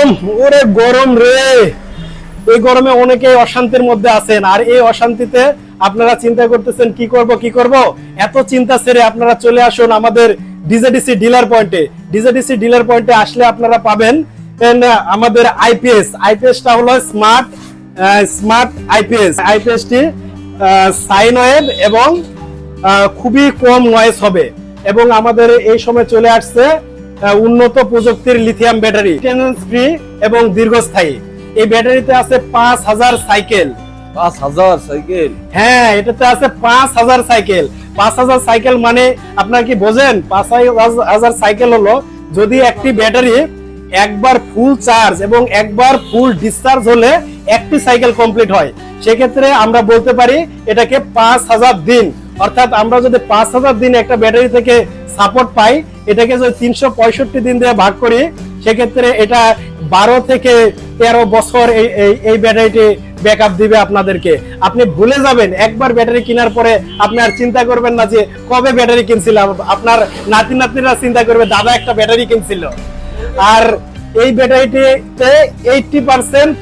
গরম? ওরে গরম রে। এই গরমে অনেকে অশান্তির মধ্যে আছেন। আর এই অশান্তিতে আপনারা চিন্তা করতেছেন, কি করব কি করব? এত চিন্তা ছেড়ে আপনারা চলে আসুন আমাদের ডিজেডিসি ডিলার পয়েন্টে। ডিজেডিসি ডিলার পয়েন্টে আসলে আপনারা পাবেন আমাদের আইপিএস আইপিএসটা হলো স্মার্ট স্মার্ট আইপিএস আইপিএসটি সাইন ওয়েভ এবং খুবই কম নয়েজ হবে। এবং আমাদের এই সময় চলে আসছে উন্নত প্রযুক্তির লিথিয়াম ব্যাটারি ফ্রি এবং দীর্ঘস্থায়ী। এই ব্যাটারিতে আছে পাঁচ হাজার সাইকেল পাঁচ হাজার সাইকেল হ্যাঁ এটাতে আছে পাঁচ হাজার সাইকেল পাঁচ হাজার সাইকেল মানে আপনার কি বোঝেন? পাঁচ হাজার সাইকেল হলো যদি একটি ব্যাটারি একবার ফুল চার্জ এবং একবার ফুল ডিসচার্জ হলে একটি সাইকেল কমপ্লিট হয়। সেক্ষেত্রে আমরা বলতে পারি এটাকে পাঁচ হাজার দিন। অর্থাৎ আমরা যদি পাঁচ হাজার দিন একটা ব্যাটারি থেকে সাপোর্ট পাই, এটাকে যদি তিনশো পঁয়ষট্টি দিন দিয়ে ভাগ করি, সেক্ষেত্রে এটা বারো থেকে তেরো বছর এই, এই- ব্যাটারিটি ব্যাকআপ দিবে আপনাদেরকে। আপনি ভুলে যাবেন, একবার ব্যাটারি কেনার পরে আপনি আর চিন্তা করবেন না যে কবে ব্যাটারি কিনছিলাম। আপনার নাতি নাতিরা চিন্তা করবে, দাদা, একটা ব্যাটারি কিনছিল। আর এই ব্যাটারিটিতে এইটটি পার্সেন্ট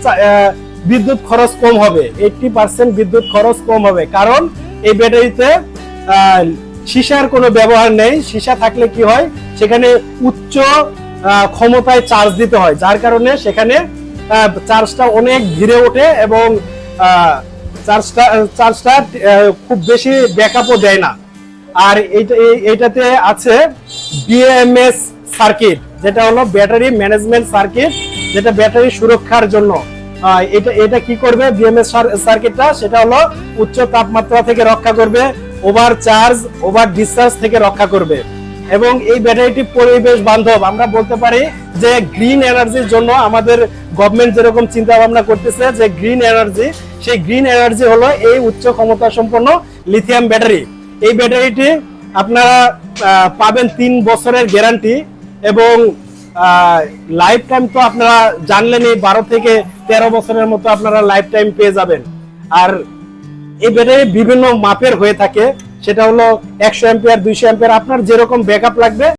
বিদ্যুৎ খরচ কম হবে। এইটটি পার্সেন্ট বিদ্যুৎ খরচ কম হবে। কারণ এই ব্যাটারিতে সীসার কোনো ব্যবহার নেই। সীসা থাকলে কি হয়? সেখানে উচ্চ ক্ষমতায় চার্জ দিতে হয়। যার কারণে সেখানে চার্জটা অনেক ধীরে ওঠে এবং চার্জটা চার্জটা খুব বেশি ব্যাকআপও দেয় না। আর এইটা, এই- এইটাতে আছে বিএমএস সার্কিট যেটা হলো ব্যাটারি ম্যানেজমেন্ট সার্কিট যেটা ব্যাটারি সুরক্ষার জন্য। এটা এটা কি করবে বিএমএস সার্কিটটা সেটা হলো উচ্চ তাপমাত্রা থেকে রক্ষা করবে। ওভার চার্জ, ওভার ডিসচার্জ থেকে রক্ষা করবে। এবং এই ব্যাটারিটি পরিবেশ বান্ধব। আমরা বলতে পারি যে গ্রিন এনার্জির জন্য আমাদের গভর্নমেন্ট যেরকম চিন্তা ভাবনা করতেছে যে গ্রিন এনার্জি সেই গ্রিন এনার্জি হলো এই উচ্চ ক্ষমতা সম্পন্ন লিথিয়াম ব্যাটারি এই ব্যাটারিটি আপনারা পাবেন তিন বছরের গ্যারান্টি এবং লাইফ টাইম তো আপনারা জানলেনই, বারো থেকে তেরো বছরের মতো আপনারা লাইফ টাইম পেয়ে যাবেন। আর এই ব্যাটারি বিভিন্ন মাপের হয়ে থাকে। সেটা হলো একশো এম্পিয়ার দুইশো এম্পিয়ার আপনার যেরকম ব্যাকআপ লাগবে।